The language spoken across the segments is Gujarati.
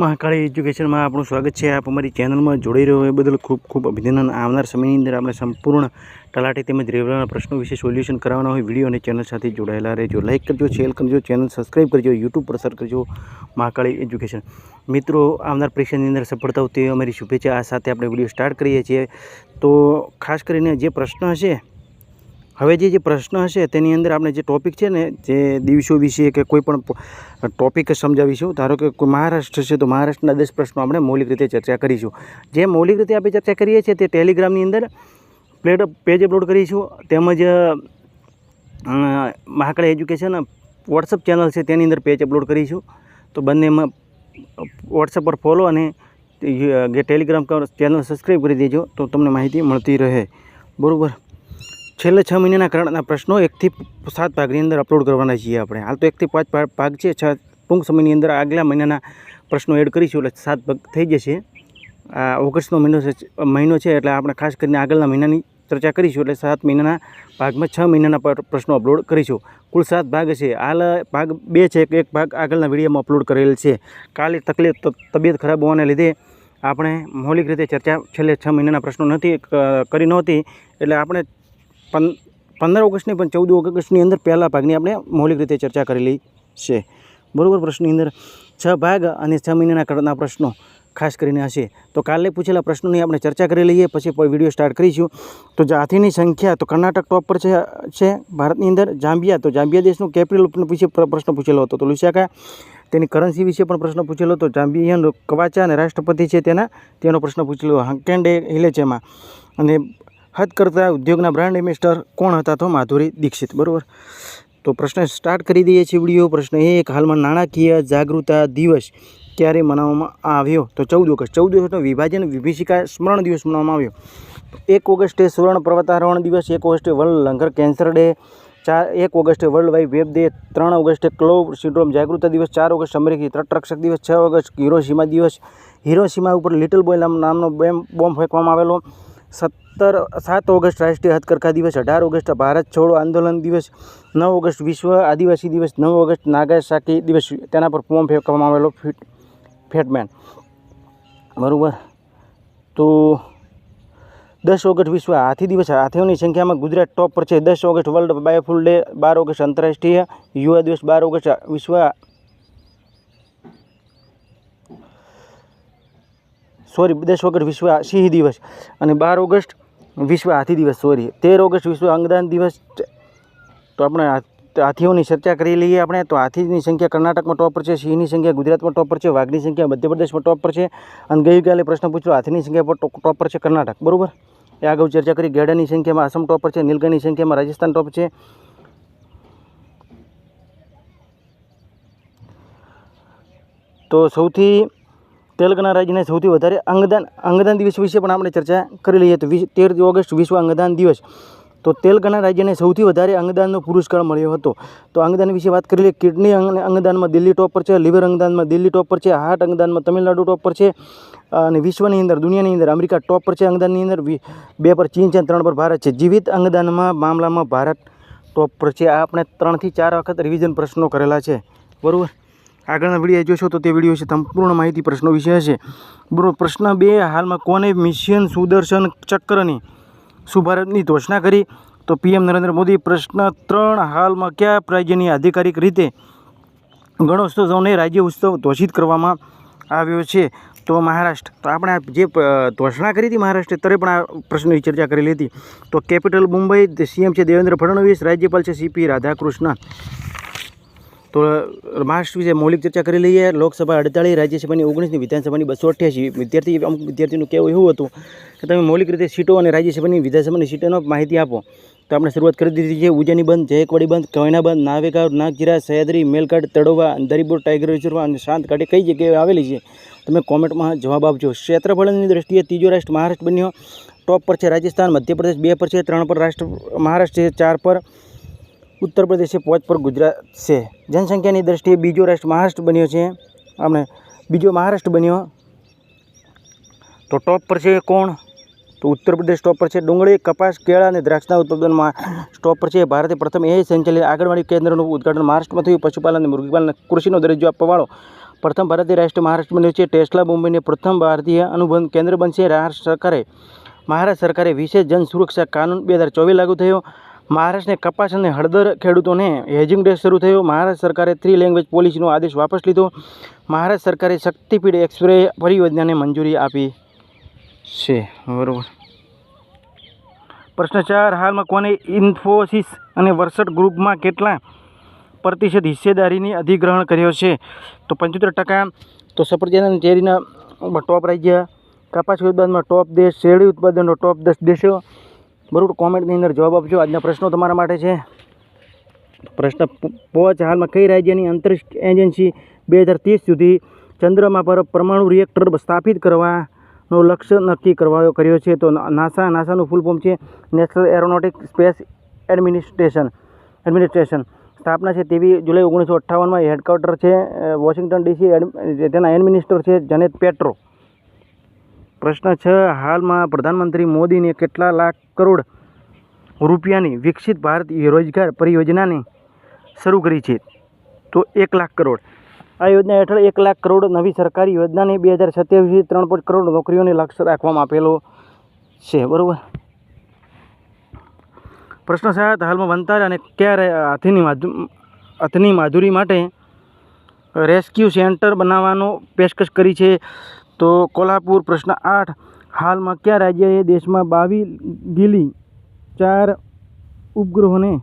મહાકાળી એજ્યુકેશનમાં આપણું સ્વાગત છે. આપ અમારી ચેનલમાં જોડાઈ રહ્યો એ બદલ ખૂબ ખૂબ અભિનંદન. આવનાર સમયની અંદર આપણે સંપૂર્ણ તલાટી તેમજ રેવડાના પ્રશ્નો વિશે સોલ્યુશન કરવાના હોય, વીડિયો અને ચેનલ સાથે જોડાયેલા રહેજો. લાઇક કરજો, શેર કરજો, ચેનલ સબસ્ક્રાઈબ કરજો, યુટ્યુબ પર સર કરજો મહાકાળી એજ્યુકેશન. મિત્રો, આવનાર પરીક્ષાની અંદર સફળતા તે અમારી શુભેચ્છા. આ સાથે આપણે વીડિયો સ્ટાર્ટ કરીએ છીએ. તો ખાસ કરીને જે પ્રશ્ન હશે હવે જે જે પ્રશ્ન હશે તેની અંદર આપણે જે ટોપિક છે ને, જે દિવસો વિશે કે કોઈ પણ ટોપિક સમજાવીશું, ધારો કે કોઈ મહારાષ્ટ્ર છે તો મહારાષ્ટ્રના દસ પ્રશ્નો આપણે મૌલિક રીતે ચર્ચા કરીશું. જે મૌલિક રીતે આપણે ચર્ચા કરીએ છીએ તે ટેલિગ્રામની અંદર પ્લેટ પેજ અપલોડ કરીશું, તેમજ મહાકળા એજ્યુકેશન વોટ્સઅપ ચેનલ છે તેની અંદર પેજ અપલોડ કરીશું. તો બંનેમાં વોટ્સઅપ પર ફોલો અને જે ટેલિગ્રામ ચેનલ સબસ્ક્રાઈબ કરી દેજો તો તમને માહિતી મળતી રહે. બરાબર? છેલ્લે છ મહિનાના કરંટના પ્રશ્નો એકથી સાત ભાગની અંદર અપલોડ કરવાના છીએ આપણે. હાલ તો એકથી પાંચ ભાગ છે. છ ટૂંક સમયની અંદર આગલા મહિનાના પ્રશ્નો એડ કરીશું એટલે સાત ભાગ થઈ જશે. આ ઓગસ્ટનો મહિનો છે મહિનો છે એટલે આપણે ખાસ કરીને આગળના મહિનાની ચર્ચા કરીશું એટલે સાત મહિનાના ભાગમાં છ મહિનાના પ્રશ્નો અપલોડ કરીશું. કુલ સાત ભાગ છે હાલ ભાગ બે છે એક ભાગ આગળના વિડીયોમાં અપલોડ કરેલ છે. કાલે તકલીફ તબિયત ખરાબ હોવાને લીધે આપણે મૌલિક રીતે ચર્ચા છેલ્લે છ મહિનાના પ્રશ્નો નથી કરી નહોતી. એટલે આપણે પંદર ઓગસ્ટની પણ ચૌદ ઓગસ્ટની અંદર પહેલા ભાગની આપણે મૌલિક રીતે ચર્ચા કરેલી છે. બરાબર પ્રશ્નની અંદર છ ભાગ અને છ મહિનાના કરંટના પ્રશ્નો ખાસ કરીને હશે. તો કાલે પૂછેલા પ્રશ્નોની આપણે ચર્ચા કરી લઈએ, પછી વીડિયો સ્ટાર્ટ કરીશું. તો જાતિની સંખ્યા, તો કર્ણાટક ટોપ પર છે ભારતની અંદર જાંબિયા. તો જાંબિયા દેશનું કેપિટલ વિશે પ્રશ્ન પૂછેલો હતો. તો લુસિયાકા તેની કરન્સી વિશે પણ પ્રશ્ન પૂછેલો હતો. જાંબિયન કવાચા અને રાષ્ટ્રપતિ છે તેના, તેનો પ્રશ્ન પૂછેલો હંકેન્ડે હિલેચેમાં. અને હથકરતા ઉદ્યોગના બ્રાન્ડ એમ્બેસડર કોણ હતા તો માધુરી દીક્ષિત, બરાબર? તો પ્રશ્ન સ્ટાર્ટ કરી દઈએ છીએ વીડિયો. પ્રશ્ન એક, હાલમાં નાણાકીય જાગૃતતા દિવસ ક્યારે મનાવવામાં આવ્યો? તો ચૌદ ઓગસ્ટ. ચૌદ ઓગસ્ટનો વિભાજન વિભીષિકા સ્મરણ દિવસ મનાવવામાં આવ્યો. એક ઓગસ્ટે સુવર્ણ પર્વતારોહણ દિવસ, એક ઓગસ્ટે વર્લ્ડ લંગર કેન્સર ડે, ચાર, એક ઓગસ્ટે વર્લ્ડ વાઇડ વેબ ડે, ત્રણ ઓગસ્ટે ક્લોવ સિન્ડ્રોમ જાગૃતતા દિવસ, ચાર ઓગસ્ટ અમેરિકી તટરક્ષક દિવસ, છ ઓગસ્ટ હિરોશીમા દિવસ. હિરોસીમા ઉપર લિટલ બોય નામનો બેમ બોમ્બ ફેંકવામાં આવેલો. સત્તર, સાત ઓગસ્ટ રાષ્ટ્રીય હથકરઘા દિવસ, અઢાર ઓગસ્ટ ભારત છોડો આંદોલન દિવસ, નવ ઓગસ્ટ વિશ્વ આદિવાસી દિવસ, નવ ઓગસ્ટ નાગાસાકી દિવસ, તેના પર બોમ્બ ફેંકવામાં આવેલો ફિટ ફેટમેન. બરાબર? તો દસ ઓગસ્ટ વિશ્વ હાથી દિવસ, હાથીઓની સંખ્યામાં ગુજરાત ટોપ પર છે. દસ ઓગસ્ટ વર્લ્ડ બાયોફુલ ડે બાર ઓગસ્ટ આંતરરાષ્ટ્રીય યુવા દિવસ, બાર ઓગસ્ટ વિશ્વ સોરી, દસ ઓગસ્ટ વિશ્વ સિંહ દિવસ અને બાર ઓગસ્ટ વિશ્વ હાથી દિવસ, સોરી. તેર ઓગસ્ટ વિશ્વ અંગદાન દિવસ તો આપણે હાથ- હાથીઓની ચર્ચા કરી લઈએ આપણે. તો હાથીની સંખ્યા કર્ણાટકમાં ટોપ પર છે, સિંહની સંખ્યા ગુજરાતમાં ટોપ પર છે, વાઘની સંખ્યા મધ્યપ્રદેશમાં ટોપ પર છે અને ગઈકાલે પ્રશ્ન પૂછ્યો, હાથીની સંખ્યા પર ટોપ પર છે કર્ણાટક, બરાબર? એ અગાઉ ચર્ચા કરી, ગેડાની સંખ્યામાં આસામ ટોપ પર છે નીલગાયની સંખ્યામાં રાજસ્થાન ટોપ છે. તો સૌથી તેલંગાણા રાજ્યને સૌથી વધારે અંગદાન અંગદાન દિવસ વિશે પણ આપણે ચર્ચા કરી લઈએ તો વીસ તેર ઓગસ્ટ વિશ્વ અંગદાન દિવસ. તો તેલંગાણા રાજ્યને સૌથી વધારે અંગદાનનો પુરસ્કાર મળ્યો હતો. તો અંગદાન વિશે વાત કરી લઈએ. કિડની અંગ, અંગદાનમાં દિલ્હી ટોપ પર છે, લીવર અંગદાનમાં દિલ્હી ટોપ પર છે, હાર્ટ અંગદાનમાં તમિલનાડુ ટોપ પર છે, અને વિશ્વની અંદર, દુનિયાની અંદર, અમેરિકા ટોપ પર છે અંગદાનની અંદર બે પર ચીન છે ત્રણ પર ભારત છે. જીવિત અંગદાનમાં મામલામાં ભારત ટોપ પર છે. આ આપણે ત્રણથી ચાર વખત રિવિઝન પ્રશ્નો કરેલા છે. બરાબર? આગળના વીડિયો જોશો તો તે વીડિયો વિશે સંપૂર્ણ માહિતી પ્રશ્નો વિશે હશે. બરોબર, પ્રશ્ન બે, હાલમાં કોને મિશન સુદર્શન ચક્રની સુભારતની ઘોષણા કરી? તો પીએમ નરેન્દ્ર મોદી, પ્રશ્ન ત્રણ, હાલમાં કયા રાજ્યની આધિકારિક રીતે ગણોત્સવને રાજ્ય ઉત્સવ ઘોષિત કરવામાં આવ્યો છે? તો મહારાષ્ટ્ર, તો આપણે જે ઘોષણા કરી હતી મહારાષ્ટ્રે, ત્યારે પણ આ પ્રશ્નની ચર્ચા કરેલી હતી. તો કેપિટલ મુંબઈ, સીએમ છે દેવેન્દ્ર ફડણવીસ, રાજ્યપાલ છે સીપી રાધાકૃષ્ણન. તો મહારાષ્ટ્ર વિશે મૌલિક ચર્ચા કરી લઈએ. લોકસભા અડતાળીસ રાજ્યસભાની ઓગણીસની, વિધાનસભાની બસો અઠ્યાસી. વિદ્યાર્થી, અમુક વિદ્યાર્થીનું કહેવું એવું હતું કે તમે મૌલિક રીતે સીટો અને રાજ્યસભાની, વિધાનસભાની સીટોનો માહિતી આપો. તો આપણે શરૂઆત કરી દીધી છે. ઉજ્જૈની બંધ, જયકવાડી બંધ કોયના બંધ નાવેગાંવ નાગજીરા, સહયાદ્રી મેલકાટ તડોવા, અંધારીપુર, ટાઈગર રિઝર્વ અને શાંત કાંઠે કઈ જગ્યાએ આવેલી છે? તમે કોમેન્ટમાં જવાબ આપજો. ક્ષેત્રફળની દ્રષ્ટિએ ત્રીજો રાષ્ટ્ર મહારાષ્ટ્ર બન્યો. ટોપ પર છે રાજસ્થાન, મધ્યપ્રદેશ, બે પર છે, ત્રણ પર રાષ્ટ્ર, મહારાષ્ટ્ર છે, ચાર પર ઉત્તર પ્રદેશ પાંચ પર ગુજરાત છે. જનસંખ્યાની દ્રષ્ટિએ બીજો રાષ્ટ્ર મહારાષ્ટ્ર બન્યો છે. આપણે બીજો મહારાષ્ટ્ર બન્યો. તો ટોપ પર છે કોણ? તો ઉત્તર પ્રદેશ ટોપ પર છે ડુંગળી, કપાસ, કેળા અને દ્રાક્ષના ઉત્પાદનમાં ટોપ પર છે ભારતે પ્રથમ એ સંચાલિત આંગણવાડી કેન્દ્રનું ઉદ્ઘાટન મહારાષ્ટ્રમાં થયું. પશુપાલન અને મૃગીપાલન કૃષિનો દરજ્જો આપવાવાળો પ્રથમ ભારતીય રાષ્ટ્ર મહારાષ્ટ્ર બન્યો છે. ટેસ્લા મુંબઈને પ્રથમ ભારતીય અનુબંધ કેન્દ્ર બનશે. રાષ્ટ્ર સરકારે, મહારાષ્ટ્ર સરકારે વિશેષ જન સુરક્ષા કાનૂન બે હજાર ચોવીસ લાગુ થયો. મહારાષ્ટ્રને કપાસ અને હળદર ખેડૂતોને હેજિંગ ડે શરૂ થયો. મહારાષ્ટ્ર સરકારે થ્રી લેંગ્વેજ પોલિસીનો આદેશ વાપસ લીધો. મહારાષ્ટ્ર સરકારે શક્તિપીઠ એક્સપ્રે પરિયોજનાને મંજૂરી આપી છે. બરાબર. પ્રશ્ન ચાર, હાલમાં કોને ઇન્ફોસિસ અને વર્ષટ ગ્રુપમાં કેટલા પ્રતિશત હિસ્સેદારીની અધિગ્રહણ કર્યો છે? તો પંચોતેર ટકા તો સફરજન ચેરીના ટોપ રાજ્ય, કપાસ ઉત્પાદનમાં ટોપ દેશ, શેરડી ઉત્પાદનનો ટોપ દસ દેશો બરાબર કોમેન્ટની અંદર જવાબ આપજો. આજના પ્રશ્નો તમારા માટે છે. પ્રશ્ન પહોંચ હાલમાં કઈ રાજ્યની અંતરિક્ષ એજન્સી બે હજાર ત્રીસ સુધી ચંદ્રમા પર પરમાણુ રિએક્ટર સ્થાપિત કરવાનો લક્ષ્ય નક્કી કરવાયો કર્યો છે? તો નાસા, નાસાનું ફૂલ ફોર્મ છે. National aeronautic space administration administration સ્થાપના છે તેવી જુલાઈ ઓગણીસો અઠ્ઠાવનમાં. હેડક્વાર્ટર છે વોશિંગ્ટન ડીસી એડ- તેના એડમિનિસ્ટર છે જનેત પેટ્રો. પ્રશ્ન છ, હાલમાં પ્રધાનમંત્રી મોદીને કેટલા લાખ કરોડ રૂપિયાની વિકસિત ભારત રોજગાર પરિયોજનાને શરૂ કરી છે? તો એક લાખ કરોડ. આ યોજના હેઠળ એક લાખ કરોડ નવી સરકારી યોજનાને બે હજાર સત્યાવીસથી ત્રણ પોઈન્ટ કરોડ નોકરીઓને લક્ષ્ય રાખવામાં આપેલો છે, બરાબર? પ્રશ્ન સાત, હાલમાં વંતાર અને ક્યારે હાથીની માધુ, હાથની માધુરી માટે રેસ્ક્યુ સેન્ટર બનાવવાનો પેશકશ કરી છે? તો કોલ્હાપુર પ્રશ્ન આઠ. હાલમાં કયા રાજ્યએ દેશમાં બાવી ગીલી ચાર ઉપગ્રહોને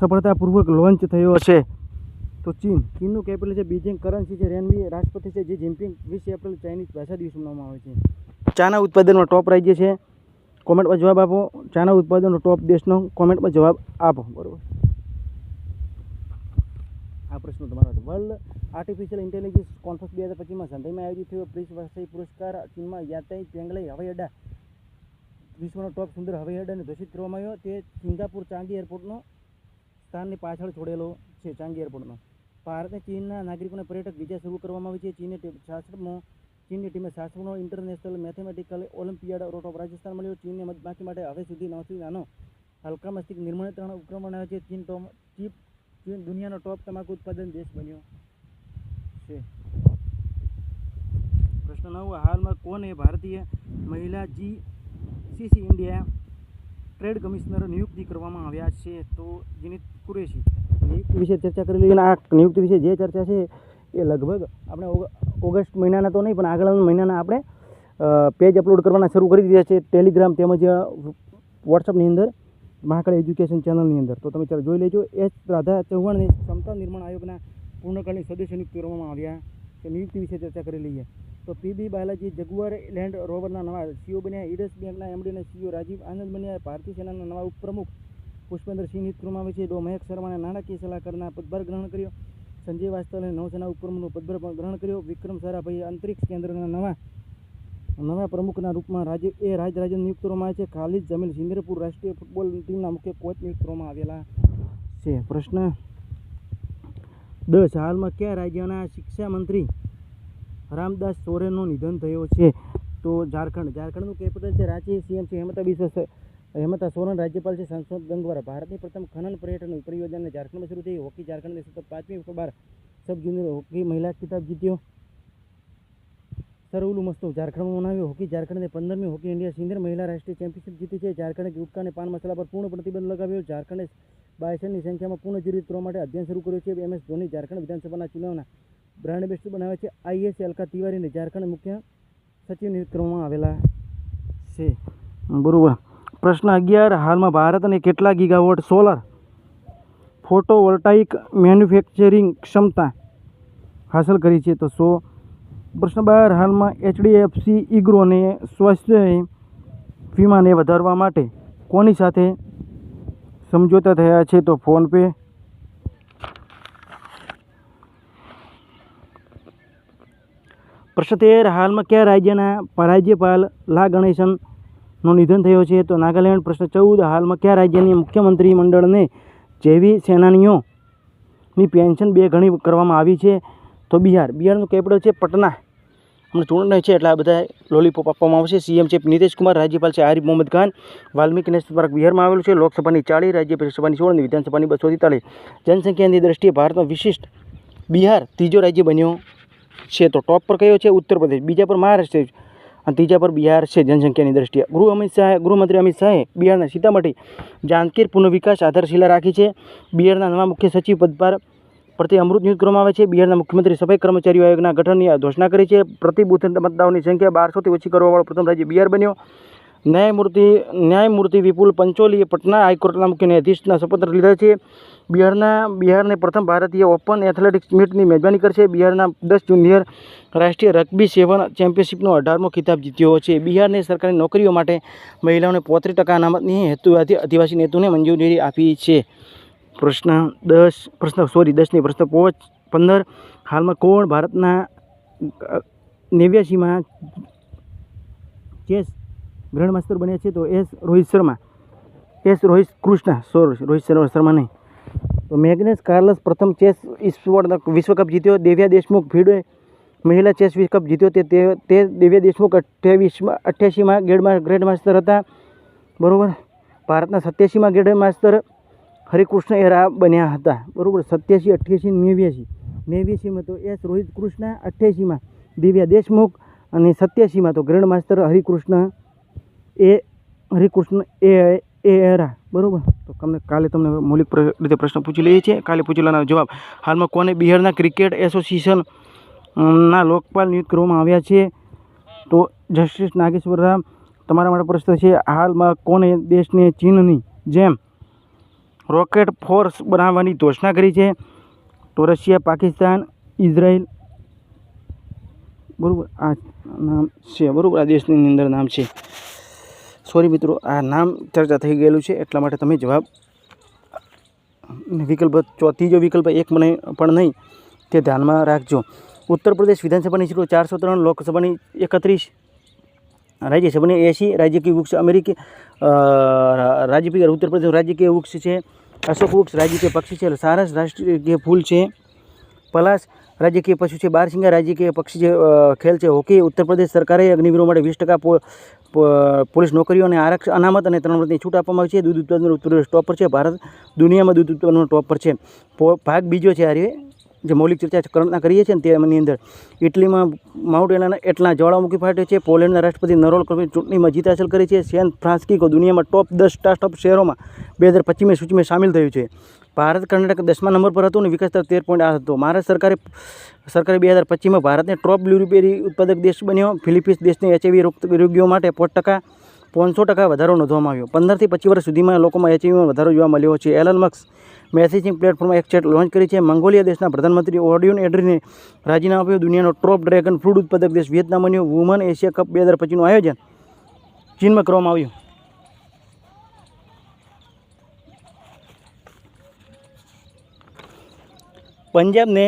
સફળતાપૂર્વક લોન્ચ થયો છે? તો ચીન, ચીનનું કેપિટલ છે બીજિંગ કરન્સી છે રેનવી રાષ્ટ્રપતિ છે જે જિનપિંગ વીસ એપ્રિલ ચાઇનીઝ ભાષા દિવસ મનાવવામાં આવે છે. ચાના ઉત્પાદનમાં ટોપ રાજ્ય છે. કોમેન્ટમાં જવાબ આપો. ચાના ઉત્પાદનનો ટોપ દેશનો કોમેન્ટમાં જવાબ આપો. બરાબર. આ પ્રશ્ન તમારો હતો. વર્લ્ડ આર્ટિફિશિયલ ઇન્ટેલિજન્સ કોન્ફરન્સ બે હજાર પચીસમાં સંધાઈમાં આયોજિત થયો. પ્રિન્સ વાસાઈ પુરસ્કાર, ચીનમાં યાતાઈ પેંગલાઈ હવાઈ અડ્ડા વિશ્વનો ટોપ સુંદર હવાઈ અડ્ડાને ઘોષિત કરવામાં આવ્યો. તે સિંગાપુર ચાંગી એરપોર્ટનો સ્થાનની પાછળ છોડેલો છે ચાંગી એરપોર્ટનો. ભારતે ચીનના નાગરિકોને પર્યટક વિઝા શરૂ કરવામાં આવી છે. ચીને શાસ્ત્રમાં ચીનની ટીમે શાસ્ત્રનો ઇન્ટરનેશનલ મેથેમેટિકલ ઓલિમ્પિયાડ રોટ ઓફ રાજસ્થાન મળ્યો. ચીનને મતબાકી માટે હવે સુધી નવથી નાનો હલકા મસ્તિક નિર્માણ, ત્રણ ઉપક્રમ બનાવ્યો છે. ચીન ટોમ, ચીપ દુનિયાનો ટોપ તમાકુ ઉત્પાદન દેશ બન્યો છે. પ્રશ્ન નવ, હાલમાં કોને ભારતીય મહિલા G C C India trade commissioner નિયુક્તિ કરવામાં આવ્યા છે? તો જીનિત કુરેશી. નિયુક્તિ વિશે ચર્ચા કરી લઈએ અને આ નિયુક્તિ વિશે જે ચર્ચા છે એ લગભગ આપણે ઓગસ્ટ મહિનાના તો નહીં, પણ આગળના મહિનાના આપણે પેજ અપલોડ કરવાના શરૂ કરી દીધા છે. ટેલિગ્રામ તેમજ વોટ્સઅપની અંદર. મહાકાળ એજ્યુકેશન ચેનલની અંદર. તો તમે ચાલો જોઈ લેજો. એચ રાધા ચૌહાણને ક્ષમતા નિર્માણ આયોગના પૂર્ણકાલીન સદસ્ય નિયુક્ત કરવામાં આવ્યા તો નિયુક્તિ વિશે ચર્ચા કરી લઈએ. તો પીબી બાલાજી જગુઆર લેન્ડ રોવરના નવા સીઓ બન્યા. ઇડસ બેંકના એમડી અને સીઓ રાજીવ આનંદ બન્યા. ભારતીય સેનાના નવા ઉપપ્રમુખ પુષ્પેન્દ્ર સિંહ નિયુક્ત કરવામાં આવે છે. ડો મહેક શર્માને નાણાકીય સલાહકારના પદભાર ગ્રહણ કર્યો. સંજય વાસ્તવને નૌસેના ઉપક્રમનો પદભાર ગ્રહણ કર્યો. વિક્રમ સારાભાઈએ અંતરિક્ષ કેન્દ્રના નવા નવા પ્રમુખના રૂપમાં રાજ્ય એ રાજ રાજન નિયુક્ત કરવામાં આવે છે. ખાલિદ જમીલ સિંદરપુર રાષ્ટ્રીય ફૂટબોલ ટીમના મુખ્ય કોચ નિયુક્ત કરવામાં આવેલા છે. પ્રશ્ન દસ, હાલમાં કયા રાજ્યના શિક્ષા મંત્રી રામદાસ સોરેનનું નિધન થયો છે? તો ઝારખંડ. ઝારખંડનું કેપિટલ છે રાંચી, સીએમ છે હેમંતા બિસ્વ હેમંતા સોરેન, રાજ્યપાલ છે સંસદ ગંગવારા. ભારતની પ્રથમ ખનન પર્યટન પરિયોજનાને ઝારખંડમાં શરૂ થઈ. હોકી ઝારખંડને સતત પાંચમી બાર સબ જુનિયર હોકી મહિલા ખિતાબ જીત્યો. સરવલું મસ્તો ઝારખંડમાં મનાવ્યો, હોકી ઝારખંડને પંદરમી હોકી ઇન્ડિયા સિનિયર મહિલા રાષ્ટ્રીય ચેમ્પિયનશિપ જીતી છે. ઝારખંડે ગુટકાને પાન મસાલા પર પૂર્ણ પ્રતિબંધ લગાવ્યો. ઝારખંડે બાયસનની સંખ્યામાં પૂર્ણ જીવિત કરવા માટે અધ્યયન શરૂ કર્યું છે. એમ એસ ધોની ઝારખંડ વિધાનસભાના ચુનાવના બ્રાન્ડ બેસ્ટ બનાવે છે. આઈએસ અલકા તિવારીને ઝારખંડ મુખ્ય સચિવ નિયુક્ત કરવામાં આવેલા છે. બરોબર. પ્રશ્ન અગિયાર. હાલમાં ભારતને કેટલા ગીગાવોટ સોલર ફોટોવોલ્ટાઇક મેન્યુફેક્ચરિંગ ક્ષમતા હાંસલ કરી છે? તો સો પ્રશ્ન બાર હાલમાં એચડીએફસી ઇગ્રોને સ્વાસ્થ્ય વીમાને વધારવા માટે કોની સાથે સમજોતા થયા છે તો ફોનપે પ્રશ્ન તેર, હાલમાં કયા રાજ્યના રાજ્યપાલ લા ગણેશનનું નિધન થયો છે? તો નાગાલેન્ડ પ્રશ્ન ચૌદ, હાલમાં કયા રાજ્યની મુખ્યમંત્રી મંડળને જેવી સેનાનીઓની પેન્શન બે ગણી કરવામાં આવી છે? તો બિહાર, બિહારનું કેપિટલ છે પટના. હમણાં ચૂંટણી છે એટલે આ બધા લોલીપોપ આપવામાં આવશે. સીએમ છે નીતિશ કુમાર, રાજ્યપાલ છે આરિફ મોહમ્મદ ખાન. વાલ્મીકી નેશનલ પાર્ક બિહારમાં આવેલું છે. લોકસભાની ચાળીસ રાજ્યસભાની સોળ અને વિધાનસભાની બસો તેતાળીસ. જનસંખ્યાની દ્રષ્ટિએ ભારતમાં વિશિષ્ટ બિહાર ત્રીજો રાજ્ય બન્યો છે. તો ટોપ પર કયો છે? ઉત્તર પ્રદેશ. બીજા પર મહારાષ્ટ્ર અને ત્રીજા પર બિહાર છે જનસંખ્યાની દ્રષ્ટિએ. ગૃહ અમિત શાહે, ગૃહમંત્રી અમિત શાહે બિહારના સીતામઢી જાનકીર પુનઃવિકાસ આધારશિલા રાખી છે. બિહારના નવા મુખ્ય સચિવ પદ પર પ્રતિ અમૃત નિયુક્ત કરવામાં આવે છે. બિહારના મુખ્યમંત્રી સફાઈ કર્મચારીઓ આયોગના ગઠનની ઘોષણા કરી છે. પ્રતિ બુથ મતદારોની સંખ્યા બારસોથી ઓછી કરવાવાળો પ્રથમ રાજ્ય બિહાર બન્યો. ન્યાયમૂર્તિ ન્યાયમૂર્તિ વિપુલ પંચોલીએ પટના હાઈકોર્ટના મુખ્ય ન્યાયાધીશના શપથ લીધા છે. બિહારના, બિહારને પ્રથમ ભારતીય ઓપન એથ્લેટિક્સ મીટની મેજબાની કરશે. બિહારના દસ જુનિયર રાષ્ટ્રીય રગ્બી સેવન ચેમ્પિયનશિપનો અઢારમો ખિતાબ જીત્યો છે. બિહારની સરકારી નોકરીઓ માટે મહિલાઓને પોત્રીસ ટકા અનામતની હેતુ આદિવાસી નેતુને મંજૂરી આપી છે. પ્રશ્ન દસ, પ્રશ્ન સોરી દસની પ્રશ્ન પાંચ, પંદર. હાલમાં કોણ ભારતના નેવ્યાસીમાં ચેસ ગ્રેન્ડ માસ્ટર બન્યા છે? તો S Rohit Sharma. S Rohit Krishna sorry Rohit Sharma Sharma નહીં. તો મેગ્નેસ કાર્લસ પ્રથમ ચેસ સ્પોર્ટ વિશ્વકપ જીત્યો. દેવ્યા દેશમુખ ભીડે મહિલા ચેસ વિશ્વકપ જીત્યો. તે, તે- દેવ્યા દેશમુખ અઠ્યાવીસમાં, અઠ્યાસીમાં ગ્રેડ ગ્રેન્ડ માસ્ટર હતા. બરાબર? ભારતના સત્યાસીમાં ગ્રેન્ડ માસ્ટર હરિકૃષ્ણ એરા બન્યા હતા. બરાબર? સત્યાસી, અઠ્યાસી નેવ્યાસી. નેવ્યાસીમાં તો એસ રોહિત કૃષ્ણ, અઠ્યાસીમાં દિવ્યા દેશમુખ અને સત્યાસીમાં તો ગ્રેન્ડ માસ્ટર હરિકૃષ્ણ એ હરિકૃષ્ણ એ એ એરા. બરાબર? તો તમને કાલે તમને મૌલિક રીતે પ્રશ્ન પૂછી લઈએ છીએ. કાલે પૂછેલાના જવાબ. હાલમાં કોને બિહારના ક્રિકેટ એસોસિએશન ના લોકપાલ નિયુક્ત કરવામાં આવ્યા છે? તો જસ્ટિસ નાગેશ્વર રામ, તમારા માટે પ્રશ્ન છે, હાલમાં કોને દેશને ચીનની જેમ રોકેટ ફોર્સ બનાવવાની ઘોષણા કરી છે. તો રશિયા, પાકિસ્તાન, ઇઝરાયલ. બરાબર, આ નામ છે, બરાબર, આ દેશની અંદર નામ છે. સોરી મિત્રો, આ નામ ચર્ચા થઈ ગયેલું છે, એટલા માટે તમે જવાબ વિકલ્પ ત્રીજો વિકલ્પ એક મને પણ નહીં, તે ધ્યાનમાં રાખજો. ઉત્તર પ્રદેશ વિધાનસભાની સીટો ચારસો ત્રણ, લોકસભાની એકત્રીસ રાજ્યસભાની એસી રાજકીય વૃક્ષ અમેરિકી રાજકીય ઉત્તર પ્રદેશ રાજકીય વૃક્ષ છે. અશોક વૃક્ષ રાજકીય પક્ષી છે. સારસ રાષ્ટ્રીય ફૂલ છે. પલાસ રાજકીય પશુ છે. બારસિંગા રાજકીય પક્ષી છે. ખેલ છે. હોકી ઉત્તર પ્રદેશ સરકારે અગ્નિવીરો માટે વીસ ટકા પોલીસ નોકરીઓ અને આરક્ષ, અનામત અને ત્રણ વર્ષની છૂટ આપવામાં આવી છે. દૂધ ઉત્પાદન ઉત્તર પ્રદેશ ટોપ પર છે. ભારત દુનિયામાં દૂધ ઉત્પાદનનો ટોપ પર છે ભાગ બીજો છે આ જે મૌલિક ચર્ચા કરણા કરીએ છીએ ને તેની અંદર. ઇટલીમાં માઉન્ટ એનાના એટલા જ્વાળામુખી ફાટ્યો છે, પોલેન્ડના રાષ્ટ્રપતિ નરોલ કરવી ચૂંટણીમાં જીત હાંસલ કરી છે. સેન ફ્રાન્સિસ્કો દુનિયામાં ટોપ દસ સ્ટાર્ટઅપ શહેરોમાં બે હજાર પચીસમી સૂચિમાં સામેલ થયું છે. ભારત કર્ણાટક દસમા નંબર પર હતું અને વિકાસ દર તેર પોઈન્ટ આઠ હતો. મહારાષ્ટ્ર સરકારે સરકારે બે હજાર પચીસમાં ભારતને ટોપ બ્લુબેરી ઉત્પાદક દેશ બન્યો. ફિલિપિન્સ દેશને એચઆઈવી રોગીઓ માટે પાંચ ટકા, પાંચસો ટકા વધારો નોંધવામાં આવ્યો. પંદરથી પચીસ વર્ષ સુધીમાં લોકોમાં એચઆઈવીમાં વધારો જોવા મળ્યો છે. એલન મક્સ મેસેજિંગ પ્લેટફોર્મ એક ચેટ લોન્ચ કરી છે. મંગોલિયા દેશના પ્રધાનમંત્રી ઓડિયોન એડરીને રાજીનામું આપ્યું. દુનિયાનો ટોપ ડ્રેગન ફ્રૂટ ઉત્પાદક દેશ વિયેતનામની વુમન એશિયા કપ બે હજાર પચીસનું આયોજન ચીનમાં કરવામાં આવ્યું. પંજાબને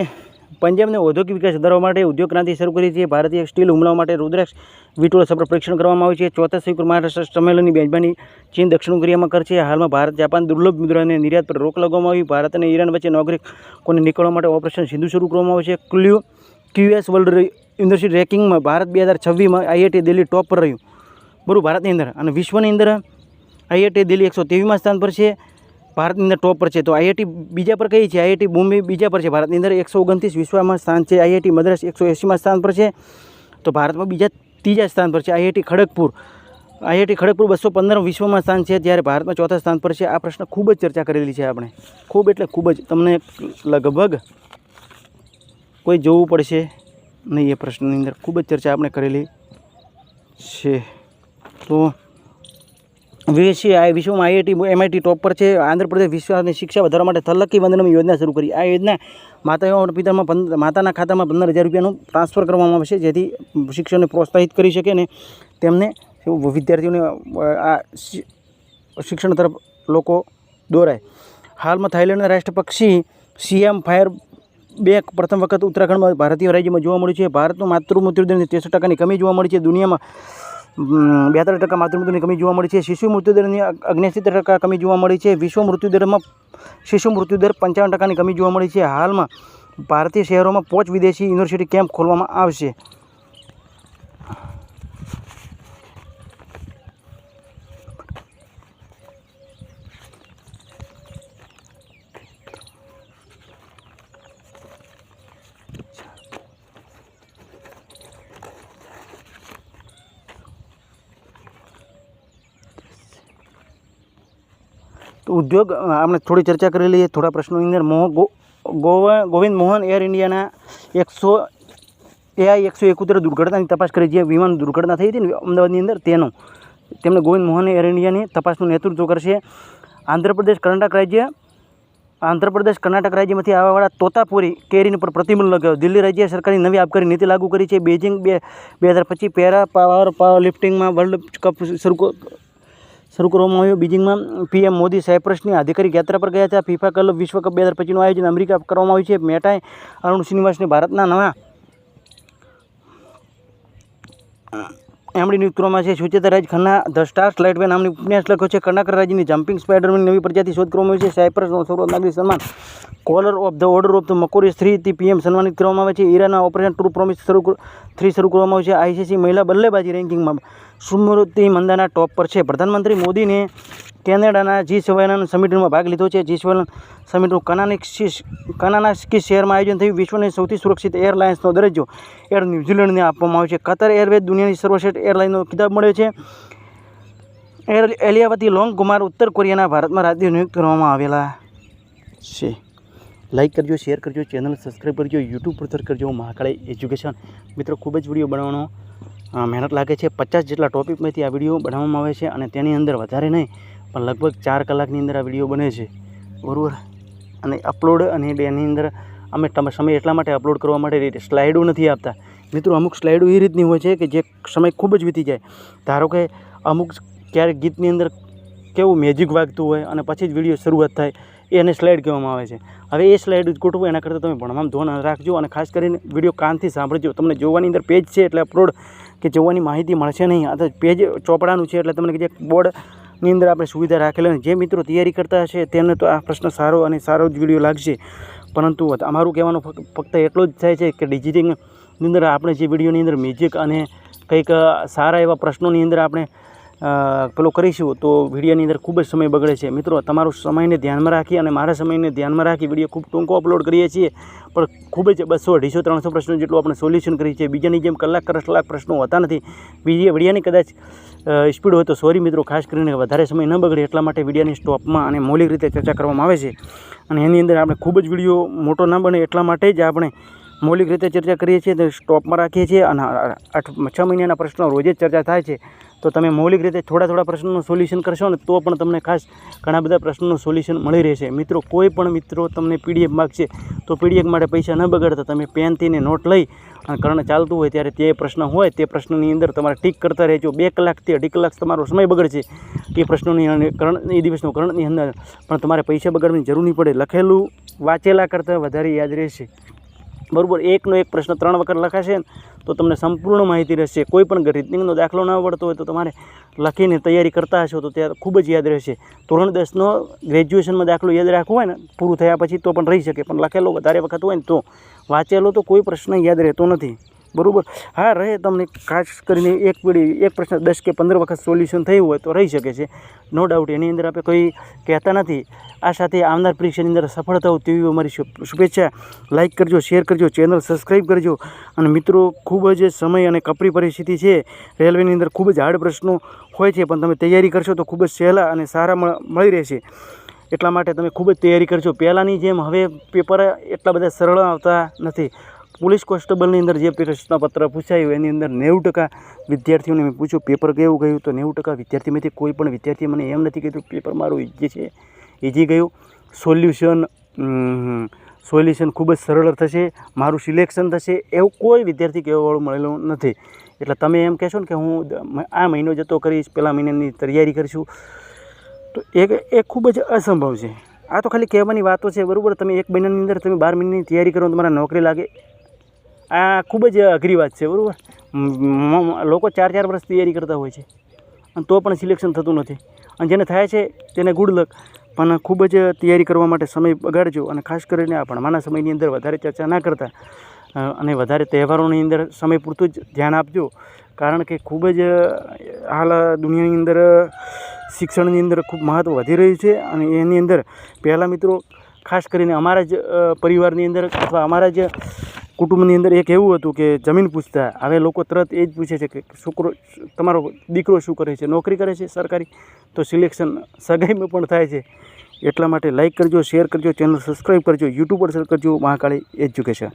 પંજાબને ઔદ્યોગિક વિકાસ વધારવા માટે ઉદ્યોગ ક્રાંતિ શરૂ કરી છે. ભારતીય સ્ટીલ હુમલાઓ માટે રુદ્રાક્ષ વિટોળ સફળ પરીક્ષણ કરવામાં આવ્યું છે. ચોથા સંયુક્ત મહારાષ્ટ્ર સંમેલનની મેજબાની ચીન દક્ષિણ કોરિયામાં કરશે હાલમાં ભારત, જાપાન દુર્લભ મુદ્રાને નિર્યાત પર રોક લગાવવામાં આવી. ભારત અને ઈરાન વચ્ચે નાગરિકોને નીકળવા માટે ઓપરેશન સિંધુ શરૂ કરવામાં આવ્યું છે. ક્લ્યુ, ક્યુએસ વર્લ્ડ યુનિવર્સિટી રેન્કિંગમાં ભારત બે હજાર છવ્વીસમાં આઈઆઈટી દિલ્હી ટોપ પર રહ્યું. બરું ભારતની અંદર અને વિશ્વની અંદર આઈઆઈટી દિલ્હી એકસો ત્રેવીસમાં સ્થાન પર છે. ભારતની અંદર ટોપ પર છે. તો આઈઆઈટી બીજા પર કઈ છે? આઈઆઈટી બોમ્બે બીજા પર છે. ભારતની અંદર એકસો ઓગણત્રીસ વિશ્વમાં સ્થાન છે. આઈઆઈટી મદ્રાસ એકસો એંસીમાં સ્થાન પર છે. તો ભારતમાં બીજા ત્રીજા સ્થાન પર છે. આઈઆઈટી ખડગપુર. આઈઆઈટી ખડગપુર બસો પંદર વિશ્વમાં સ્થાન છે. જ્યારે ભારતમાં ચોથા સ્થાન પર છે. આ પ્રશ્ન ખૂબ જ ચર્ચા કરેલી છે આપણે. ખૂબ એટલે ખૂબ જ. તમને લગભગ કોઈ જોવું પડશે? નહીં, એ પ્રશ્નની અંદર ખૂબ જ ચર્ચા આપણે કરેલી છે. તો વિશ્વ આ વિશ્વમાં આઈઆઈટી, એમઆઈટી ટોપ પર છે. આંધ્રપ્રદેશ વિશ્વની શિક્ષા વધારવા માટે થલક્કી વંદનમ યોજના શરૂ કરી. આ યોજના માતાઓ પિતામાં પંદર માતાના ખાતામાં પંદર હજાર રૂપિયાનું ટ્રાન્સફર કરવામાં આવશે, જેથી શિક્ષણને પ્રોત્સાહિત કરી શકે અને તેમને વિદ્યાર્થીઓને આ શિક્ષણ તરફ લોકો દોરાય. હાલમાં થાઇલેન્ડના રાષ્ટ્રપક્ષી સીએમ ફાયર બેક પ્રથમ વખત ઉત્તરાખંડમાં ભારતીય રાજ્યમાં જોવા મળ્યું છે. ભારતનું માતૃ મૃત્યુદર ત્રેસઠ ટકાની કમી જોવા મળી છે. દુનિયામાં બેતાલીસ ટકા માતૃમૃત્યુની કમી જોવા મળી છે. શિશુ મૃત્યુદરની અગ્નેસી ટકા કમી જોવા મળી છે. વિશ્વ મૃત્યુદરમાં શિશુ મૃત્યુદર પંચાવન ટકાની કમી જોવા મળી છે. હાલમાં ભારતીય શહેરોમાં પોચ વિદેશી યુનિવર્સિટી કેમ્પ ખોલવામાં આવશે. તો ઉદ્યોગ આપણે થોડી ચર્ચા કરી લઈએ, થોડા પ્રશ્નોની અંદર. મોહ ગોવા, ગોવિંદ મોહન એર ઇન્ડિયાના એકસો, એઆઈ એકસો એકોતેર દુર્ઘટનાની તપાસ કરી, જે વિમાન દુર્ઘટના થઈ હતી ને અમદાવાદની અંદર તેનું. તેમણે ગોવિંદ મોહન એર ઇન્ડિયાની તપાસનું નેતૃત્વ કરશે. આંધ્રપ્રદેશ, કર્ણાટક રાજ્ય, આંધ્રપ્રદેશ, કર્ણાટક રાજ્યમાંથી આવવાવાળા તોતાપુરી કેરીની પર પ્રતિબંધ લગાવ્યો. દિલ્હી રાજ્ય સરકારની નવી આબકારી નીતિ લાગુ કરી છે. બેઇજિંગ બે બે હજાર પચીસ પેરા પાવર પાવર લિફ્ટિંગમાં વર્લ્ડ કપ શરૂ શરૂ કરવામાં આવ્યો. બીજિંગમાં પીએમ મોદી સાયપ્રસની આધિકારિક યાત્રા પર ગયા હતા. ફિફા ક્લબ વિશ્વ કપ બે હજાર પચીસનું આયોજન અમેરિકા કરવામાં આવ્યું છે. મેટાએ અરુણ શ્રીનિવાસને ભારતના નવા એમડી નિયુક્ત કરવામાં છે. Sucheta Raj Khanna, the star slide નામની ઉપન્યાસ લખ્યો છે. કર્ણાટક રાજ્યની જમ્પિંગ સ્પાઇડરની નવી પ્રજાતિ શોધ કરવામાં આવી છે. સાયપ્રસનો સર્વોચ્ચ નાગરિક સન્માન. Collar of the order of the મકોરી થ્રીથી પીએમ સન્માનિત કરવામાં આવે છે. ઈરાના ઓપરેશન ટ્રુ પ્રોમિસ શરૂ થ્રી શરૂ કરવામાં આવે છે. આઈસીસી મહિલા બલ્લેબાજી રેન્કિંગમાં સ્મૃતિ મંદાના ટોપ પર છે. પ્રધાનમંત્રી મોદીને કેનેડાના જી સેવન સમિટમાં ભાગ લીધો છે. જી સેવન સમિટનું કનાનાસ્કી શહેરમાં આયોજન થયું. વિશ્વની સૌથી સુરક્ષિત એરલાઇન્સનો દરજ્જો એર ન્યૂઝીલેન્ડને આપવામાં આવ્યો છે. કતર એરવેઝ દુનિયાની સર્વશ્રેષ્ઠ એરલાઇનનો ખિતાબ મળ્યો છે. એર એલિયાવતી લોંગ કુમાર ઉત્તર કોરિયાના ભારતમાં રાજ્ય નિયુક્ત કરવામાં આવેલા છે. લાઇક કરજો, શેર કરજો, ચેનલ સબસ્ક્રાઈબ કરજો, યુટ્યુબ પર કરજો. મહાકાળી એજ્યુકેશન. મિત્રો, ખૂબ જ વીડિયો બનાવવાનો મહેનત લાગે છે. પચાસ જેટલા ટોપિકમાંથી આ વીડિયો બનાવવામાં આવે છે અને તેની અંદર વધારે નહીં, પણ લગભગ ચાર કલાકની અંદર આ વીડિયો બને છે. બરાબર? અને અપલોડ અને એની અંદર અમે સમય એટલા માટે અપલોડ કરવા માટે સ્લાઇડો નથી આપતા. મિત્રો, અમુક સ્લાઇડો એ રીતની હોય છે કે જે સમય ખૂબ જ વીતી જાય. ધારો કે અમુક ક્યારેક ગીતની અંદર કેવું મેજિક વાગતું હોય અને પછી જ વીડિયો શરૂઆત થાય, એને સ્લાઇડ કહેવામાં આવે છે. હવે એ સ્લાઇડ ગોઠવો, એના કરતાં તમે ભણવામાં ધોન રાખજો અને ખાસ કરીને વીડિયો કાનથી સાંભળજો. તમને જોવાની અંદર પેજ છે એટલે અપલોડ કે જોવાની માહિતી મળશે નહીં. આ તો પેજ ચોપડાનું છે એટલે તમને જે બોર્ડની અંદર આપણે સુવિધા રાખેલી જે મિત્રો તૈયારી કરતા હશે તેમને તો આ પ્રશ્ન સારો અને સારો જ વીડિયો લાગશે. પરંતુ અમારું કહેવાનું ફક્ત એટલું જ થાય છે કે ડિજિટિંગની અંદર આપણે જે વિડીયોની અંદર મ્યુઝિક અને કંઈક સારા એવા પ્રશ્નોની અંદર આપણે પેલો કરીશું તો વિડીયોની અંદર ખૂબ જ સમય બગડે છે. મિત્રો, તમારો સમયને ધ્યાનમાં રાખી અને મારા સમયને ધ્યાનમાં રાખી વીડિયો ખૂબ ટૂંકો અપલોડ કરીએ છીએ. પણ ખૂબ જ બસો, અઢીસો, ત્રણસો પ્રશ્નો જેટલું આપણે સોલ્યુશન કરીએ છીએ. બીજાની જેમ કલાક કલાક પ્રશ્નો હોતા નથી. બીજી વિડીયાની કદાચ સ્પીડ હોય તો સોરી મિત્રો, ખાસ કરીને વધારે સમય ન બગડે એટલા માટે વિડીયોની સ્ટોપમાં અને મૌલિક રીતે ચર્ચા કરવામાં આવે છે. અને એની અંદર આપણે ખૂબ જ વીડિયો મોટો ના બને એટલા માટે જ આપણે મૌલિક રીતે ચર્ચા કરીએ છીએ તો સ્ટોપમાં રાખીએ છીએ અને છ મહિનાના પ્રશ્નો રોજે જ ચર્ચા થાય છે. તો તમે મૌલિક રીતે થોડા થોડા પ્રશ્નોનું સોલ્યુશન કરશો ને તો પણ તમને ખાસ ઘણા બધા પ્રશ્નોનું સોલ્યુશન મળી રહેશે. મિત્રો, કોઈ પણ મિત્રો તમને પીડીએફ માગશે તો પીડીએફ માટે પૈસા ન બગાડતા. તમે પેનથી ને નોટ લઈ અને કર્ણ ચાલતું હોય ત્યારે તે પ્રશ્ન હોય, તે પ્રશ્નની અંદર તમારે ટીક કરતા રહેજો. બે કલાકથી અઢી કલાક તમારો સમય બગડશે એ પ્રશ્નોની કર્ણ એ દિવસનો કરણની અંદર. પણ તમારે પૈસા બગાડવાની જરૂર નહીં પડે. લખેલું વાંચેલા કરતાં વધારે યાદ રહેશે. બરાબર, એકનો એક પ્રશ્ન ત્રણ વખત લખાશે તો તમને સંપૂર્ણ માહિતી રહેશે. કોઈ પણ રીતનિંગનો દાખલો ના આવડતો હોય તો તમારે લખીને તૈયારી કરતા હશો તો ત્યારે ખૂબ જ યાદ રહેશે. ધોરણ દસનો ગ્રેજ્યુએશનમાં દાખલો યાદ રાખવો હોય ને, પૂરું થયા પછી તો પણ રહી શકે. પણ લખેલો વધારે વખત હોય ને તો વાંચેલો તો કોઈ પ્રશ્ન યાદ રહેતો નથી. બરાબર? હા, રહે તમને ખાસ કરીને એક પેઢી, એક પ્રશ્ન, દસ કે પંદર વખત સોલ્યુશન થયું હોય તો રહી શકે છે. નો ડાઉટ એની અંદર આપણે કોઈ કહેતા નથી. આ સાથે આવનાર પરીક્ષાની અંદર સફળ થાવ તેવી અમારી શુભેચ્છા. લાઇક કરજો શેર કરજો ચેનલ સબસ્ક્રાઈબ કરજો. અને મિત્રો, ખૂબ જ સમય અને કપરી પરિસ્થિતિ છે. રેલવેની અંદર ખૂબ જ હાર્ડ પ્રશ્નો હોય છે, પણ તમે તૈયારી કરશો તો ખૂબ જ સહેલા અને સારા મળી રહેશે. એટલા માટે તમે ખૂબ જ તૈયારી કરજો. પહેલાંની જેમ હવે પેપર એટલા બધા સરળ આવતા નથી. પોલીસ કોન્સ્ટેબલની અંદર જે પ્રશ્નપત્ર પૂછાયું, એની અંદર નેવું ટકા વિદ્યાર્થીઓને મેં પૂછ્યું, પેપર કેવું ગયું? તો નેવું ટકા વિદ્યાર્થીમાંથી કોઈ પણ વિદ્યાર્થી મને એમ નથી કીધું, પેપર મારું ઈજી છે ઈજી ગયું. સોલ્યુશન સોલ્યુશન ખૂબ જ સરળ થશે, મારું સિલેક્શન થશે, એવું કોઈ વિદ્યાર્થી કહેવાવાળું મળેલું નથી. એટલે તમે એમ કહેશો ને કે હું આ મહિનો જતો કરીશ પહેલા મહિનાની તૈયારી કરીશું. તો એ એ ખૂબ જ અસંભવ છે. આ તો ખાલી કહેવાની વાતો છે, બરાબર? તમે એક મહિનાની અંદર તમે બાર મહિનાની તૈયારી કરો તમારા નોકરી લાગે આ ખૂબ જ અઘરી વાત છે, બરાબર? લોકો ચાર ચાર વર્ષ તૈયારી કરતા હોય છે. અને તો પણ સિલેક્શન થતું નથી. અને જેને થાય છે, તેને ગુડ લક પણ ખૂબ જ તૈયારી કરવા માટે સમય બગાડજો અને ખાસ કરીને આ ભણવાના સમયની અંદર વધારે ચર્ચા ના કરતા અને વધારે તહેવારોની અંદર સમય પૂરતું જ ધ્યાન આપજો. કારણ કે ખૂબ જ હાલ દુનિયાની અંદર શિક્ષણની અંદર ખૂબ મહત્ત્વ વધી રહ્યું છે અને એની અંદર પહેલાં મિત્રો ખાસ કરીને અમારા જ પરિવારની અંદર અથવા અમારા જ કુટુંબની અંદર એક એવું હતું કે જમીન પૂછતા, હવે લોકો તરત એ જ પૂછે છે કે છોકરો, તમારો દીકરો શું કરે છે? નોકરી કરે છે સરકારી? તો સિલેક્શન સગાઈમાં પણ થાય છે. એટલા માટે લાઇક કરજો શેર કરજો ચેનલ સબસ્ક્રાઈબ કરજો યુટ્યુબ પર સર કરજો, મહાકાળી એજ્યુકેશન